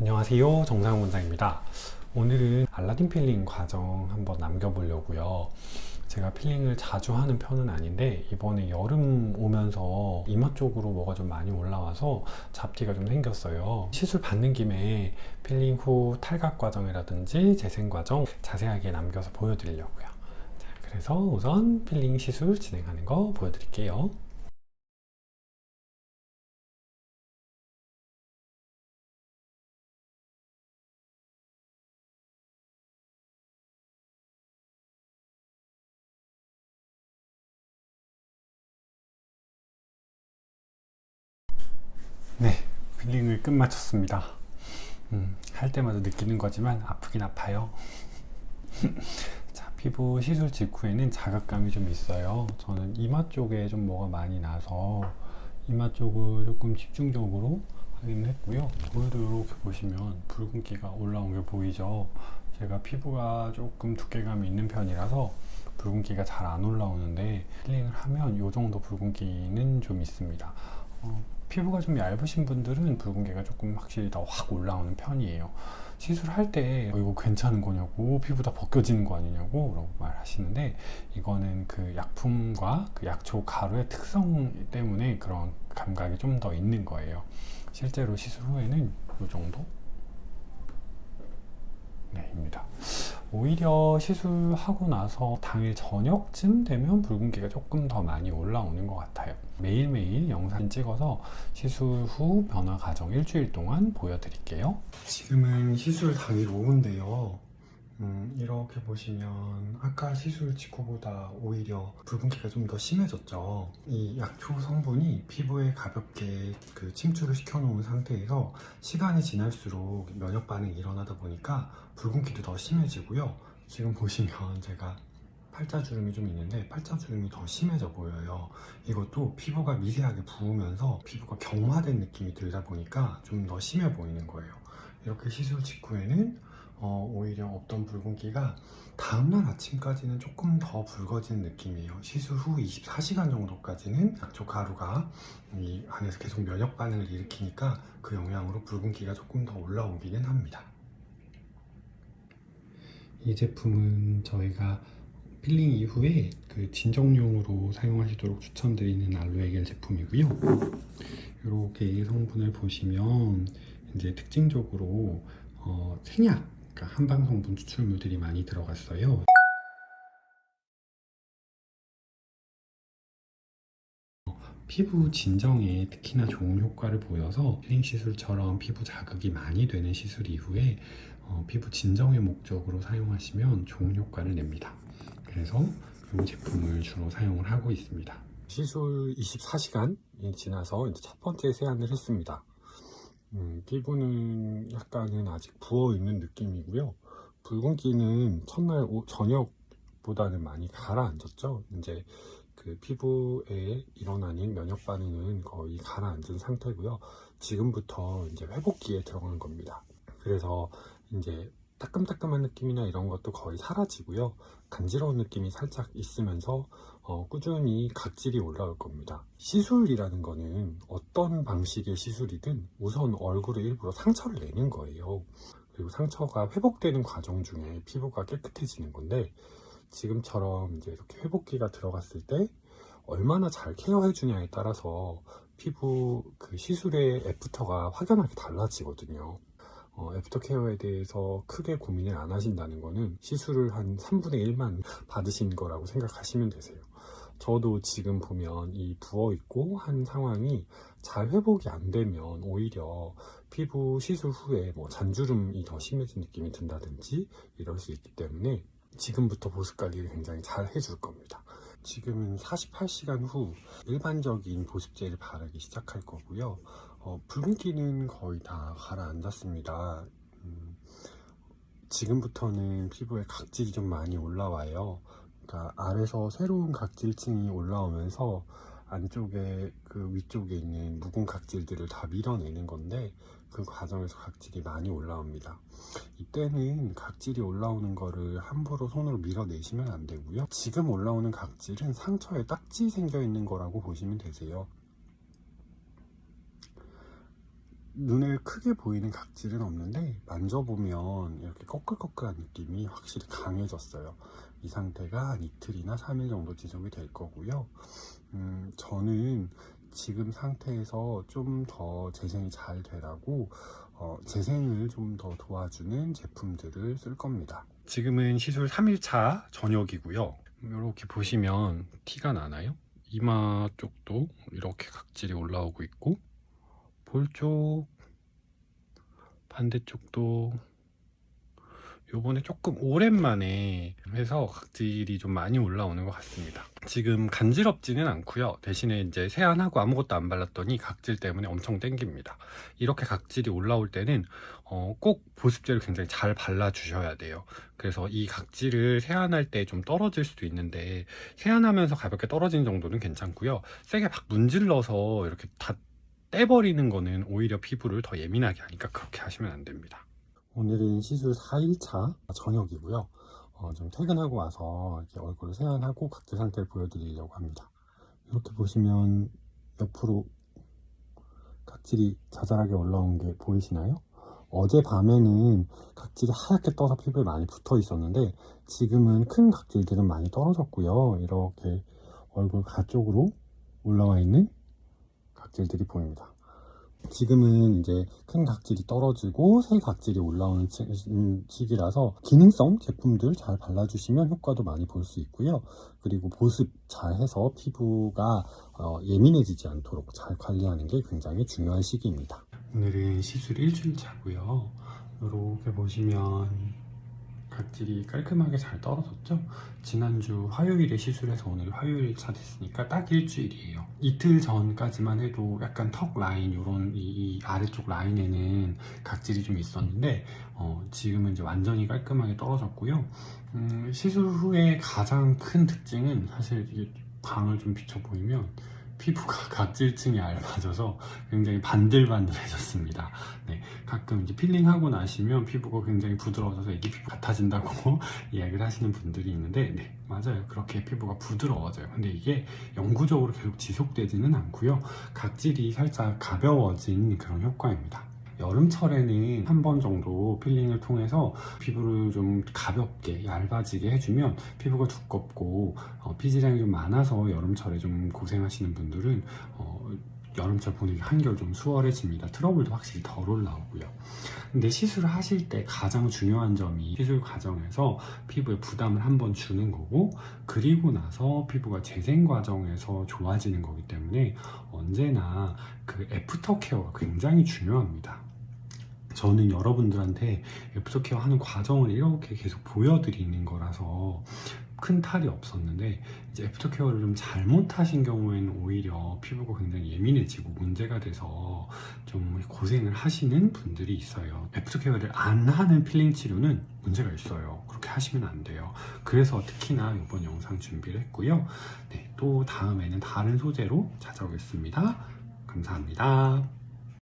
안녕하세요. 정상훈 원장입니다. 오늘은 알라딘 필링 과정 한번 남겨보려고요. 제가 필링을 자주 하는 편은 아닌데 이번에 여름 오면서 이마 쪽으로 뭐가 좀 많이 올라와서 잡티가 좀 생겼어요. 시술 받는 김에 필링 후 탈각 과정이라든지 재생 과정 자세하게 남겨서 보여드리려고요. 자, 그래서 우선 필링 시술 진행하는 거 보여드릴게요 네, 필링을 끝마쳤습니다. 음, 할 때마다 느끼는 거지만 아프긴 아파요. 자, 피부 시술 직후에는 자극감이 좀 있어요. 저는 이마 쪽에 좀 뭐가 많이 나서 이마 쪽을 조금 집중적으로 하긴 했고요. 오늘도 이렇게 보시면 붉은기가 올라온 게 보이죠. 제가 피부가 조금 두께감이 있는 편이라서 붉은기가 잘 안 올라오는데 필링을 하면 이 정도 붉은기는 좀 있습니다. 어, 피부가 좀 얇으신 분들은 붉은기가 조금 확실히 더 확 올라오는 편이에요. 시술할 때 어, 이거 괜찮은 거냐고 피부 다 벗겨지는 거 아니냐고 라고 말하시는데 이거는 그 약품과 그 약초 가루의 특성 때문에 그런 감각이 좀 더 있는 거예요. 실제로 시술 후에는 이 정도 네, 입니다. 오히려 시술하고 나서 당일 저녁쯤 되면 붉은기가 조금 더 많이 올라오는 것 같아요. 매일매일 영상 찍어서 시술 후 변화 과정 일주일 동안 보여드릴게요. 지금은 시술 당일 오후인데요. 음, 이렇게 보시면 아까 시술 직후보다 오히려 붉은기가 좀 더 심해졌죠. 이 약초 성분이 피부에 가볍게 그 침투를 시켜놓은 상태에서 시간이 지날수록 면역 반응이 일어나다 보니까 붉은기도 더 심해지고요. 지금 보시면 제가 팔자주름이 좀 있는데 팔자주름이 더 심해져 보여요. 이것도 피부가 미세하게 부으면서 피부가 경화된 느낌이 들다 보니까 좀 더 심해 보이는 거예요. 이렇게 시술 직후에는 어, 오히려 없던 붉은기가 다음날 아침까지는 조금 더 붉어지는 느낌이에요. 시술 후 24시간 정도까지는 약초 가루가 이 안에서 계속 면역 반응을 일으키니까 그 영향으로 붉은기가 조금 더 올라오기는 합니다. 이 제품은 저희가 필링 이후에 그 진정용으로 사용하시도록 추천드리는 알로에 겔 제품이고요. 이렇게 성분을 보시면 이제 특징적으로 어, 생약, 그러니까 한방 성분 추출물들이 많이 들어갔어요. 피부 진정에 특히나 좋은 효과를 보여서 필링 시술처럼 피부 자극이 많이 되는 시술 이후에 어, 피부 진정의 목적으로 사용하시면 좋은 효과를 냅니다. 그래서 이 제품을 주로 사용을 하고 있습니다. 시술 24시간이 지나서 이제 첫 번째 세안을 했습니다. 음, 피부는 약간은 아직 부어 있는 느낌이고요. 붉은기는 첫날 오- 저녁보다는 많이 가라앉았죠. 이제 그 피부에 일어나는 면역 반응은 거의 가라앉은 상태고요. 지금부터 이제 회복기에 들어가는 겁니다. 그래서 이제 따끔따끔한 느낌이나 이런 것도 거의 사라지고요. 간지러운 느낌이 살짝 있으면서 어, 꾸준히 각질이 올라올 겁니다. 시술이라는 거는 어떤 방식의 시술이든 우선 얼굴에 일부러 상처를 내는 거예요. 그리고 상처가 회복되는 과정 중에 피부가 깨끗해지는 건데 지금처럼 이제 이렇게 회복기가 들어갔을 때 얼마나 잘 케어해 주냐에 따라서 피부 그 시술의 애프터가 확연하게 달라지거든요. 어, 애프터 케어에 대해서 크게 고민을 안 하신다는 거는 시술을 한 3분의 1만 받으신 거라고 생각하시면 되세요. 저도 지금 보면 이 부어 있고 한 상황이 잘 회복이 안 되면 오히려 피부 시술 후에 뭐 잔주름이 더 심해진 느낌이 든다든지 이럴 수 있기 때문에 지금부터 보습 관리를 굉장히 잘 해줄 겁니다. 지금은 48시간 후 일반적인 보습제를 바르기 시작할 거고요. 어, 붉은기는 거의 다 가라앉았습니다. 음, 지금부터는 피부에 각질이 좀 많이 올라와요. 그러니까 아래서 새로운 각질층이 올라오면서 안쪽에 그 위쪽에 있는 묵은 각질들을 다 밀어내는 건데 그 과정에서 각질이 많이 올라옵니다. 이때는 각질이 올라오는 거를 함부로 손으로 밀어내시면 안 되고요. 지금 올라오는 각질은 상처에 딱지 생겨 있는 거라고 보시면 되세요. 눈에 크게 보이는 각질은 없는데 만져보면 이렇게 꺼끌꺼끌한 느낌이 확실히 강해졌어요. 이 상태가 한 이틀이나 3일 정도 지속이 될 거고요. 음, 저는 지금 상태에서 좀 더 재생이 잘 되라고 어, 재생을 좀 더 도와주는 제품들을 쓸 겁니다. 지금은 시술 3일차 저녁이고요. 이렇게 보시면 티가 나나요? 이마 쪽도 이렇게 각질이 올라오고 있고 볼 쪽 반대쪽도 요번에 조금 오랜만에 해서 각질이 좀 많이 올라오는 것 같습니다. 지금 간지럽지는 않고요. 대신에 이제 세안하고 아무것도 안 발랐더니 각질 때문에 엄청 땡깁니다. 이렇게 각질이 올라올 때는 어, 꼭 보습제를 굉장히 잘 발라 주셔야 돼요. 그래서 이 각질을 세안할 때 좀 떨어질 수도 있는데 세안하면서 가볍게 떨어지는 정도는 괜찮고요. 세게 막 문질러서 이렇게 다 떼버리는 거는 오히려 피부를 더 예민하게 하니까 그렇게 하시면 안 됩니다. 오늘은 시술 4일차 저녁이고요. 어, 좀 퇴근하고 와서 이렇게 얼굴을 세안하고 각질 상태를 보여드리려고 합니다. 이렇게 보시면 옆으로 각질이 자잘하게 올라온 게 보이시나요? 어제 밤에는 각질이 하얗게 떠서 피부에 많이 붙어 있었는데 지금은 큰 각질들은 많이 떨어졌고요. 이렇게 얼굴 가쪽으로 올라와 있는 각질들이 보입니다. 지금은 이제 큰 각질이 떨어지고 새 각질이 올라오는 시- 음, 시기라서 기능성 제품들 잘 발라주시면 효과도 많이 볼 수 있고요. 그리고 보습 잘 해서 피부가 어, 예민해지지 않도록 잘 관리하는 게 굉장히 중요한 시기입니다. 오늘은 시술 일주일 차고요. 이렇게 보시면 각질이 깔끔하게 잘 떨어졌죠? 지난주 화요일에 시술해서 오늘 화요일 차 됐으니까 딱 일주일이에요. 이틀 전까지만 해도 약간 턱 라인, 요런 이, 이 아래쪽 라인에는 각질이 좀 있었는데, 어, 지금은 이제 완전히 깔끔하게 떨어졌고요. 음, 시술 후에 가장 큰 특징은 사실 이게 방을 좀 비춰 보이면 피부가 각질층이 얇아져서 굉장히 반들반들해졌습니다. 네, 가끔 이제 필링하고 나시면 피부가 굉장히 부드러워져서 애기 피부 같아진다고 이야기를 하시는 분들이 있는데, 네, 맞아요. 그렇게 피부가 부드러워져요. 근데 이게 영구적으로 계속 지속되지는 않고요. 각질이 살짝 가벼워진 그런 효과입니다. 여름철에는 한 번 정도 필링을 통해서 피부를 좀 가볍게 얇아지게 해주면 피부가 두껍고 어, 피지량이 좀 많아서 여름철에 좀 고생하시는 분들은 어, 여름철 보내기 한결 좀 수월해집니다. 트러블도 확실히 덜 올라오고요. 근데 시술을 하실 때 가장 중요한 점이 시술 과정에서 피부에 부담을 한번 주는 거고 그리고 나서 피부가 재생 과정에서 좋아지는 거기 때문에 언제나 그 애프터 케어가 굉장히 중요합니다. 저는 여러분들한테 애프터 케어 하는 과정을 이렇게 계속 보여드리는 거라서 큰 탈이 없었는데 이제 애프터 케어를 좀 잘못하신 경우에는 오히려 피부가 굉장히 예민해지고 문제가 돼서 좀 고생을 하시는 분들이 있어요. 애프터 케어를 안 하는 필링 치료는 문제가 있어요. 그렇게 하시면 안 돼요. 그래서 특히나 이번 영상 준비를 했고요. 네, 또 다음에는 다른 소재로 찾아오겠습니다. 감사합니다.